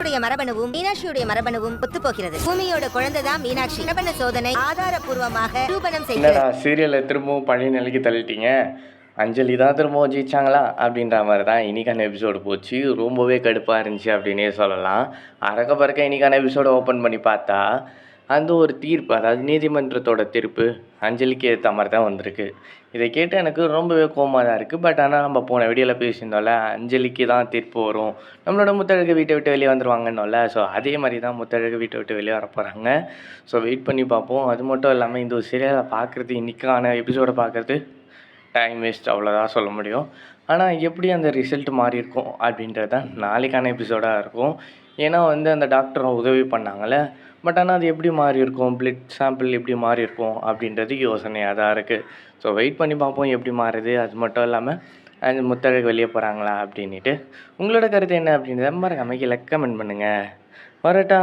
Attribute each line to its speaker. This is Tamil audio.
Speaker 1: மரபணுவும் மீனாட்சியுடைய மரபணுவும் ஒத்து போகிறது பூமியோட குழந்தைதான் மீனாட்சி. மரபணு சோதனை ஆதாரபூர்வமாக நிரூபணம் செய்கிறது.
Speaker 2: என்னடா சீரியலை திரும்பவும் பழைய நிலைக்கு தள்ளிட்டீங்க? அஞ்சலி தான் திரும்பவும் ஜெயிச்சாங்களா? அப்படின்ற மாதிரி தான் இன்னைக்கான எபிசோடு போச்சு. ரொம்பவே கடுப்பாக இருந்துச்சு அப்படின்னே சொல்லலாம். அறக்க பறக்க இன்னைக்கான எபிசோடு ஓப்பன் பண்ணி பார்த்தா அந்த ஒரு தீர்ப்பு அதாவது நீதிமன்றத்தோட தீர்ப்பு அஞ்சலிக்கு ஏற்ற மாதிரி தான் வந்திருக்கு. இதை கேட்டு எனக்கு ரொம்பவே கோவமாக தான் இருக்குது பட் ஆனால் நம்ம போன வீடியோவில் பேசியிருந்தோம்ல அஞ்சலிக்கு தான் தீர்ப்பு வரும். நம்மளோட முத்தழகு வீட்டை விட்டு வெளியே வந்துருவாங்கன்னோம்ல ஸோ அதே மாதிரி தான் முத்தழகு வீட்டை விட்டு வெளியே வர போகிறாங்க ஸோ வெயிட் பண்ணி பார்ப்போம். அது மட்டும் இல்லாமல் இந்த ஒரு சீரியலை பார்க்குறது இன்றைக்கான எபிசோடை பார்க்குறது டைம் வேஸ்ட் அவ்வளோதான் சொல்ல முடியும். ஆனால் எப்படி அந்த ரிசல்ட் மாறி இருக்கும் அப்படின்றது தான் நாளைக்கான எபிசோடாக இருக்கும். ஏன்னா வந்து அந்த டாக்டர் உதவி பண்ணாங்கல்ல பட் ஆனால் அது எப்படி மாறி இருக்கும் பிளட் சாம்பிள் எப்படி மாறி இருக்கும் அப்படின்றது யோசனையாக தான் இருக்குது ஸோ வெயிட் பண்ணி பார்ப்போம் எப்படி மாறுது. அது மட்டும் இல்லாமல் அந்த முத்தழகு வெளியே போகிறாங்களா அப்படின்ட்டு உங்களோட கருத்து என்ன அப்படின்றத மறக்காம கீழே கமெண்ட் பண்ணுங்கள் வரட்டா.